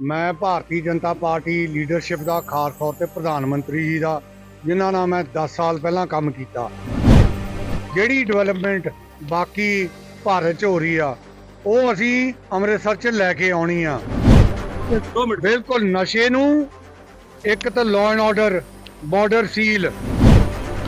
ਮੈਂ Bharatiya Janata party leadership ਦਾ ਖਾਸ ਤੌਰ ਤੇ ਪ੍ਰਧਾਨ ਮੰਤਰੀ ਜੀ ਦਾ ਜਿਨ੍ਹਾਂ ਨਾਲ ਮੈਂ 10 ਸਾਲ ਪਹਿਲਾਂ ਕੰਮ ਕੀਤਾ। ਜਿਹੜੀ ਡਿਵੈਲਪਮੈਂਟ ਬਾਕੀ ਭਾਰਤ 'ਚ ਹੋ ਰਹੀ ਆ ਉਹ ਅਸੀਂ ਅੰਮ੍ਰਿਤਸਰ 'ਚ ਲੈ ਕੇ ਆਉਣੀ ਆ। ਬਿਲਕੁਲ ਨਸ਼ੇ ਨੂੰ ਇੱਕ ਤਾਂ law and order border seal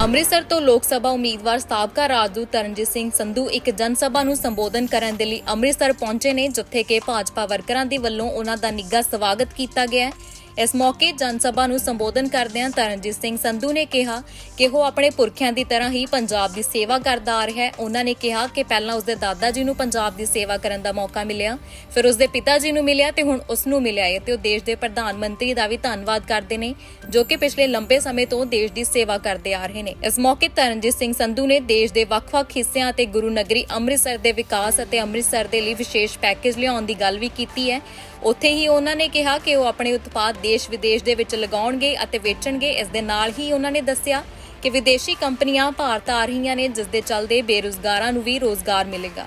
Amritsar ਤੋਂ ਲੋਕ ਸਭਾ ਉਮੀਦਵਾਰ ਸਾਬਕਾ ਰਾਜਦੂਤ ਤਰਨਜੀਤ ਸਿੰਘ ਸੰਧੂ ਇੱਕ ਜਨ ਸਭਾ ਨੂੰ ਸੰਬੋਧਨ ਕਰਨ ਦੇ ਲਈ ਅੰਮ੍ਰਿਤਸਰ ਪਹੁੰਚੇ ਨੇ, ਜਿੱਥੇ ਕਿ ਭਾਜਪਾ ਵਰਕਰਾਂ ਦੇ ਵੱਲੋਂ ਉਹਨਾਂ ਦਾ ਨਿੱਘਾ ਸਵਾਗਤ ਕੀਤਾ ਗਿਆ ਹੈ। ਇਸ ਮੌਕੇ ਜਨ ਸਭਾ ਨੂੰ ਸੰਬੋਧਨ ਕਰਦਿਆਂ ਤਰਨਜੀਤ ਸਿੰਘ ਸੰਧੂ ਨੇ ਕਿਹਾ ਕਿ ਉਹ ਆਪਣੇ ਪੁਰਖਿਆਂ ਦੀ ਤਰ੍ਹਾਂ ਹੀ ਪੰਜਾਬ ਦੀ ਸੇਵਾ ਕਰਦਾ ਆ ਰਿਹਾ ਹੈ। ਉਹਨਾਂ ਨੇ ਕਿਹਾ ਕਿ ਪਹਿਲਾਂ ਉਸਦੇ ਦਾਦਾ ਜੀ ਨੂੰ ਪੰਜਾਬ ਦੀ ਸੇਵਾ ਕਰਨ ਦਾ ਮੌਕਾ ਮਿਲਿਆ, ਫਿਰ ਉਸਦੇ ਪਿਤਾ ਜੀ ਨੂੰ ਮਿਲਿਆ ਤੇ ਹੁਣ ਉਸ ਨੂੰ ਮਿਲਿਆ ਹੈ ਤੇ ਉਹ ਦੇਸ਼ ਦੇ ਪ੍ਰਧਾਨ ਮੰਤਰੀ ਦਾ ਵੀ ਧੰਨਵਾਦ ਕਰਦੇ ਨੇ, ਜੋ ਕਿ ਪਿਛਲੇ ਲੰਬੇ ਸਮੇਂ ਤੋਂ ਦੇਸ਼ ਦੀ ਸੇਵਾ ਕਰਦੇ ਆ ਰਹੇ ਨੇ। ਇਸ ਮੌਕੇ ਤਰਨਜੀਤ ਸਿੰਘ ਸੰਧੂ ਨੇ ਦੇਸ਼ ਦੇ ਵੱਖ-ਵੱਖ ਹਿੱਸਿਆਂ ਅਤੇ ਗੁਰੂ ਨਗਰੀ ਅੰਮ੍ਰਿਤਸਰ ਦੇ ਵਿਕਾਸ ਅਤੇ ਅੰਮ੍ਰਿਤਸਰ ਦੇ ਲਈ ਵਿਸ਼ੇਸ਼ ਪੈਕੇਜ ਲਿਆਉਣ ਦੀ ਗੱਲ ਵੀ ਕੀਤੀ ਹੈ। ਉੱਥੇ ਹੀ ਉਹਨਾਂ ਨੇ ਕਿਹਾ ਕਿ ਉਹ ਆਪਣੇ ਉਤਪਾਦ ਦੇਸ਼ ਵਿਦੇਸ਼ ਦੇ ਵਿੱਚ ਲਗਾਉਣਗੇ ਅਤੇ ਵੇਚਣਗੇ। ਇਸ ਦੇ ਨਾਲ ਹੀ ਉਹਨਾਂ ਨੇ ਦੱਸਿਆ ਕਿ ਵਿਦੇਸ਼ੀ ਕੰਪਨੀਆਂ ਭਾਰਤ ਆ ਰਹੀਆਂ ਨੇ, ਜਿਸ ਦੇ ਚੱਲਦੇ ਬੇਰੁਜ਼ਗਾਰਾਂ ਨੂੰ ਵੀ ਰੋਜ਼ਗਾਰ ਮਿਲੇਗਾ।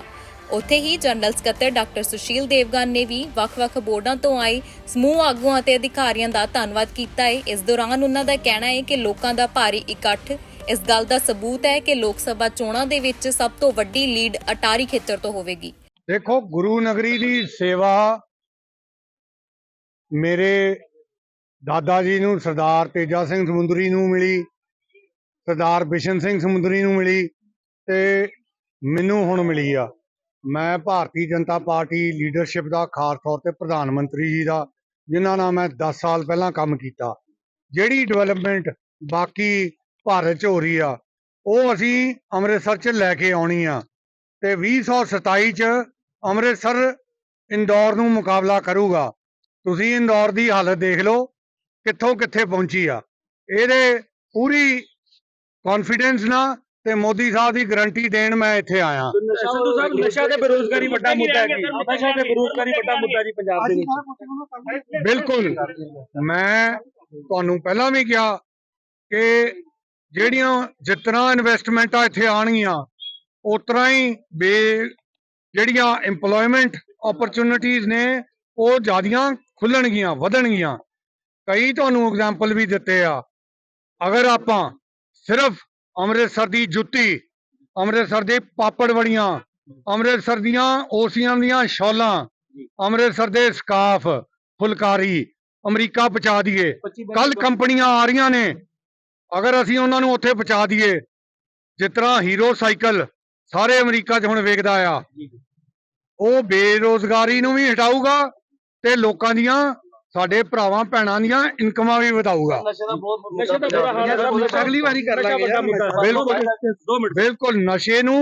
ਉੱਥੇ ਹੀ ਜਨਰਲ ਸਕੱਤਰ ਡਾਕਟਰ ਸੁਸ਼ੀਲ ਦੇਵਗਨ ਨੇ ਵੀ ਵੱਖ-ਵੱਖ ਬੋਰਡਾਂ ਤੋਂ ਆਏ ਸਮੂਹ ਆਗੂਆਂ ਅਤੇ ਅਧਿਕਾਰੀਆਂ ਦਾ ਧੰਨਵਾਦ ਕੀਤਾ ਹੈ। ਇਸ ਦੌਰਾਨ ਉਹਨਾਂ ਦਾ ਕਹਿਣਾ ਹੈ ਕਿ ਲੋਕਾਂ ਦਾ ਭਾਰੀ ਇਕੱਠ ਇਸ ਗੱਲ ਦਾ ਸਬੂਤ ਹੈ ਕਿ ਲੋਕ ਸਭਾ ਚੋਣਾਂ ਦੇ ਵਿੱਚ ਸਭ ਤੋਂ ਵੱਡੀ ਲੀਡ ਅਟਾਰੀ ਖੇਤਰ ਤੋਂ ਹੋਵੇਗੀ। ਦੇਖੋ, ਗੁਰੂ ਨਗਰੀ ਦੀ ਸੇਵਾ ਮੇਰੇ ਦਾਦਾ ਜੀ ਨੂੰ, ਸਰਦਾਰ ਤੇਜਾ ਸਿੰਘ ਸਮੁੰਦਰੀ ਨੂੰ ਮਿਲੀ, ਸਰਦਾਰ ਬਿਸ਼ਨ ਸਿੰਘ ਸਮੁੰਦਰੀ ਨੂੰ ਮਿਲੀ ਤੇ ਮੈਨੂੰ ਹੁਣ ਮਿਲੀ ਆ। ਮੈਂ ਭਾਰਤੀ ਜਨਤਾ ਪਾਰਟੀ ਲੀਡਰਸ਼ਿਪ ਦਾ ਖਾਸ ਤੌਰ ਤੇ ਪ੍ਰਧਾਨ ਮੰਤਰੀ ਜੀ ਦਾ, ਜਿਨ੍ਹਾਂ ਨਾਲ ਮੈਂ 10 ਸਾਲ ਪਹਿਲਾਂ ਕੰਮ ਕੀਤਾ। ਜਿਹੜੀ ਡਿਵੈਲਪਮੈਂਟ ਬਾਕੀ ਭਾਰਤ 'ਚ ਹੋ ਰਹੀ ਆ, ਉਹ ਅਸੀਂ ਅੰਮ੍ਰਿਤਸਰ 'ਚ ਲੈ ਕੇ ਆਉਣੀ ਆ। ਤੇ 2027 'ਚ ਅੰਮ੍ਰਿਤਸਰ, ਇੰਦੌਰ ਨੂੰ ਮੁਕਾਬਲਾ ਕਰੂਗਾ। ਤੁਸੀਂ ਇੰਦੌਰ ਦੀ ਹਾਲਤ ਦੇਖ ਲਓ ਕਿੱਥੋਂ ਕਿੱਥੇ ਪਹੁੰਚੀ ਆ। ਇਹਦੇ ਪੂਰੀ ਕੌਨਫੀਡੈਂਸ ਨਾਲ ਤੇ ਮੋਦੀ ਸਾਹਿਬ ਦੀ ਗਾਰੰਟੀ ਦੇਣ ਮੈਂ ਇੱਥੇ ਆਇਆ। ਸੰਧੂ ਸਾਹਿਬ ਨਸ਼ਾ ਤੇ ਬੇਰੋਜ਼ਗਾਰੀ ਵੱਡਾ ਮੁੱਦਾ ਹੈ ਜੀ ਨਸ਼ਾ ਤੇ ਬੇਰੋਜ਼ਗਾਰੀ ਵੱਡਾ ਮੁੱਦਾ ਜੀ ਪੰਜਾਬ ਦੇ ਵਿੱਚ ਬਿਲਕੁਲ। ਮੈਂ ਤੁਹਾਨੂੰ ਪਹਿਲਾਂ ਵੀ ਕਿਹਾ ਕਿ ਜਿਹੜੀਆਂ ਜਿਸ ਤਰ੍ਹਾਂ ਇਨਵੈਸਟਮੈਂਟਾਂ ਇੱਥੇ ਆਣਗੀਆਂ ਉਸ ਤਰ੍ਹਾਂ ਹੀ ਬੇ ਜਿਹੜੀਆਂ EMPLOYMENT ਓਪਰਚੁਨਿਟੀਆਂ ਨੇ ਉਹ ਜ਼ਿਆਦੀਆਂ ਖੁੱਲਣਗੀਆਂ ਵਧਣਗੀਆਂ। ਕਈ ਤੁਹਾਨੂੰ ਐਗਜ਼ਾਮਪਲ ਵੀ ਦਿੱਤੇ ਆ। ਅਗਰ ਆਪਾਂ ਸਿਰਫ ਅੰਮ੍ਰਿਤਸਰ ਦੀ ਜੁੱਤੀ ਅੰਮ੍ਰਿਤਸਰ ਦੇ ਪਾਪੜ ਵੜੀਆਂ ਅੰਮ੍ਰਿਤਸਰ ਦੀਆਂ ਓਸੀਆਂ ਦੀਆਂ ਸ਼ਾਲਾਂ ਅੰਮ੍ਰਿਤਸਰ ਦੇ ਸਕਾਫ ਫੁਲਕਾਰੀ ਅਮਰੀਕਾ ਪਹੁੰਚਾ ਦਈਏ। ਕੱਲ ਕੰਪਨੀਆਂ ਆ ਰਹੀਆਂ ਨੇ। ਅਗਰ ਅਸੀਂ ਉਹਨਾਂ ਨੂੰ ਉੱਥੇ ਪਹੁੰਚਾ ਦਈਏ ਜਿਸ ਤਰ੍ਹਾਂ ਹੀਰੋ ਸਾਈਕਲ ਸਾਰੇ ਅਮਰੀਕਾ 'ਚ ਹੁਣ ਵੇਖਦਾ ਆ। ਉਹ ਬੇਰੋਜ਼ਗਾਰੀ ਨੂੰ ਵੀ ਹਟਾਊਗਾ ਤੇ ਲੋਕਾਂ ਦੀਆਂ ਸਾਡੇ ਭਰਾਵਾਂ ਭੈਣਾਂ ਦੀਆਂ ਇਨਕਮਾਂ ਵੀ ਵਧਾਊਗਾ। ਅਗਲੀ ਵਾਰੀ ਕਰ ਲਾਂਗੇ ਬਿਲਕੁਲ। 2 ਮਿੰਟ ਬਿਲਕੁਲ ਨਸ਼ੇ ਨੂੰ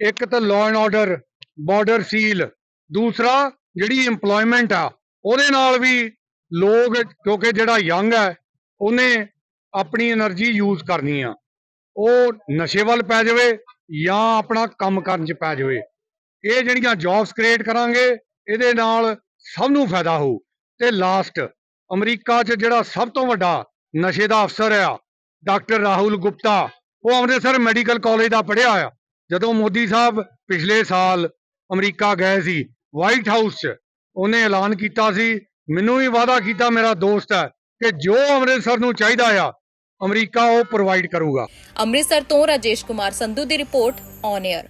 ਇੱਕ ਤਾਂ law and order border seal ਦੂਸਰਾ ਜਿਹੜੀ EMPLOYMENT ਆ ਉਹਦੇ ਨਾਲ ਵੀ ਲੋਕ ਕਿਉਂਕਿ ਜਿਹੜਾ ਯੰਗ ਹੈ ਉਹਨੇ ਆਪਣੀ એનર્ਜੀ ਯੂਜ਼ ਕਰਨੀ ਆ। ਉਹ ਨਸ਼ੇ ਵੱਲ ਪੈ ਜਾਵੇ ਜਾਂ ਆਪਣਾ ਕੰਮ ਕਰਨ 'ਚ ਪੈ ਜਾਵੇ। ਇਹ ਜਿਹੜੀਆਂ ਜੌਬਸ ਕ੍ਰੀਏਟ ਕਰਾਂਗੇ ਇਹਦੇ ਨਾਲ ਸਭ ਨੂੰ ਫਾਇਦਾ ਹੋਊ। ਤੇ ਲਾਸਟ ਅਮਰੀਕਾ 'ਚ ਜਿਹੜਾ ਸਭ ਤੋਂ ਵੱਡਾ ਨਸ਼ੇ ਦਾ ਅਫਸਰ ਆ, ਡਾਕਟਰ ਰਾਹੁਲ ਗੁਪਤਾ, ਉਹ ਅੰਮ੍ਰਿਤਸਰ ਮੈਡੀਕਲ ਕਾਲਜ ਦਾ ਪੜ੍ਹਿਆ ਆ ਜਦੋਂ ਮੋਦੀ ਸਾਹਿਬ ਪਿਛਲੇ ਸਾਲ ਅਮਰੀਕਾ ਗਏ ਸੀ ਵਾਈਟ ਹਾਊਸ 'ਚ, ਉਹਨੇ ਐਲਾਨ ਕੀਤਾ ਸੀ, ਮੈਨੂੰ ਵੀ ਵਾਅਦਾ ਕੀਤਾ ਮੇਰਾ ਦੋਸਤ ਹੈ ਕਿ ਜੋ ਅੰਮ੍ਰਿਤਸਰ ਨੂੰ ਚਾਹੀਦਾ ਆ, ਅਮਰੀਕਾ ਉਹ ਪ੍ਰੋਵਾਈਡ ਕਰੂਗਾ। ਅੰਮ੍ਰਿਤਸਰ ਤੋਂ ਰਾਜੇਸ਼ ਕੁਮਾਰ ਸੰਧੂ ਦੀ ਰਿਪੋਰਟ ਔਨ 에ਅਰ